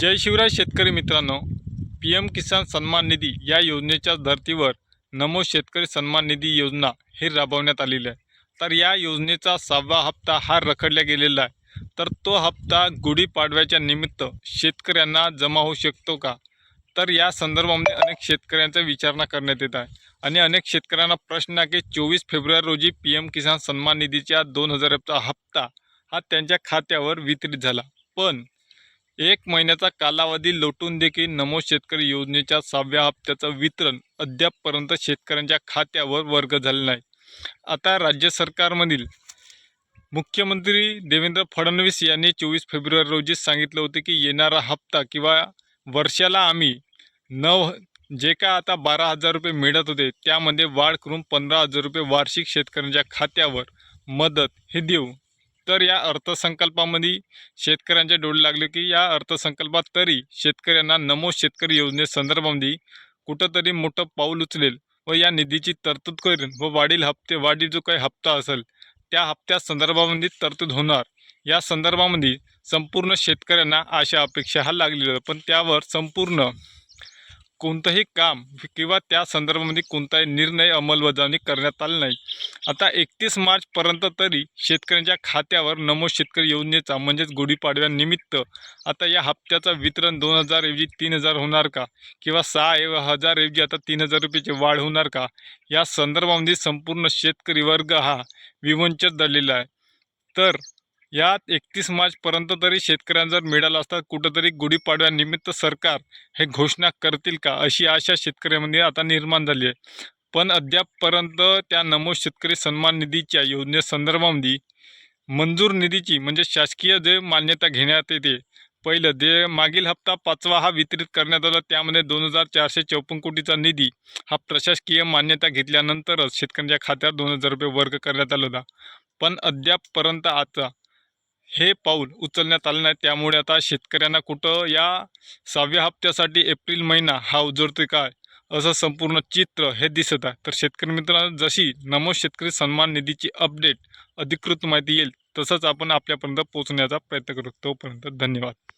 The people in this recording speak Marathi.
जय शिवराय शेतकरी मित्रांनो. पी एम किसान सन्मान निधी या योजनेच्या धर्तीवर नमो शेतकरी सन्मान निधी योजना ही राबवण्यात आलेली आहे. तर या योजनेचा सहावा हप्ता हा रखडला गेलेला आहे. तर तो हप्ता गुढीपाडव्याच्या निमित्त शेतकऱ्यांना जमा होऊ शकतो का? तर या संदर्भामध्ये अनेक शेतकऱ्यांचा विचारणा करण्यात येत आहे. आणि अनेक शेतकऱ्यांना प्रश्न आहे की चोवीस फेब्रुवारी रोजी पी एम किसान सन्मान निधीच्या दोन हजारचा हप्ता हा त्यांच्या खात्यावर वितरित झाला. पण एक महिन्याचा कालावधी लोटून देखील नमो शेतकरी योजनेच्या सहाव्या हप्त्याचं वितरण अद्यापपर्यंत शेतकऱ्यांच्या खात्यावर वर्ग झाले नाही. आता राज्य सरकारमधील मुख्यमंत्री देवेंद्र फडणवीस यांनी चोवीस फेब्रुवारी रोजी सांगितलं होतं की येणारा हप्ता किंवा वर्षाला आम्ही नऊ जे का आता बारा हजार रुपये मिळत होते त्यामध्ये वाढ करून पंधरा हजार रुपये वार्षिक शेतकऱ्यांच्या खात्यावर मदत हे देऊ. तर या अर्थसंकल्पामध्ये शेतकऱ्यांचे डोळे लागले की या अर्थसंकल्पात तरी शेतकऱ्यांना नमो शेतकरी योजनेसंदर्भामध्ये कुठंतरी मोठं पाऊल उचलेल व या निधीची तरतूद करेल व वाढील हप्ते वाढील जो काही हप्ता असेल त्या हप्त्या संदर्भामध्ये तरतूद होणार. या संदर्भामध्ये संपूर्ण शेतकऱ्यांना अशा अपेक्षा हा लागलेल्या पण त्यावर संपूर्ण कोणतंही काम किंवा त्या संदर्भामध्ये कोणताही निर्णय अंमलबजावणी करण्यात आला नाही. आता एकतीस मार्चपर्यंत तरी शेतकऱ्यांच्या खात्यावर नमो शेतकरी योजनेचा म्हणजेच गुढीपाडव्यानिमित्त आता या हप्त्याचं वितरण दोन हजार ऐवजी तीन हजार होणार का? किंवा सहा एव हजार ऐवजी आता तीन हजार रुपयाची वाढ होणार का? या संदर्भामध्ये संपूर्ण शेतकरी वर्ग हा विवंचित झालेला आहे. तर यात एकतीस मार्चपर्यंत तरी शेतकऱ्यांना जर मिळाला असता कुठंतरी गुढीपाडव्यानिमित्त सरकार हे घोषणा करतील का अशी आशा शेतकऱ्यामध्ये आता निर्माण झाली आहे. पण अद्यापपर्यंत त्या नमो शेतकरी सन्मान निधीच्या योजनेसंदर्भामध्ये मंजूर निधीची म्हणजे शासकीय जे मान्यता घेण्यात येते पहिलं जे मागील हप्ता पाचवा हा वितरित करण्यात आला त्यामध्ये दोन हजार चारशे चौपन्न कोटीचा निधी हा प्रशासकीय मान्यता घेतल्यानंतरच शेतकऱ्यांच्या खात्यात दोन हजार रुपये वर्ग करण्यात आला होता. पण अद्यापपर्यंत आता हे पाऊल उचलण्यात आलं नाही. त्यामुळे आता शेतकऱ्यांना कुठं या सहाव्या हप्त्यासाठी एप्रिल महिना हा उजळतोय काय? असं संपूर्ण चित्र हे दिसत आहे. तर शेतकरी मित्रांनो जशी नमो शेतकरी सन्मान निधीची अपडेट अधिकृत माहिती येईल तसंच आपण आपल्यापर्यंत पोहोचण्याचा प्रयत्न करू. तोपर्यंत धन्यवाद.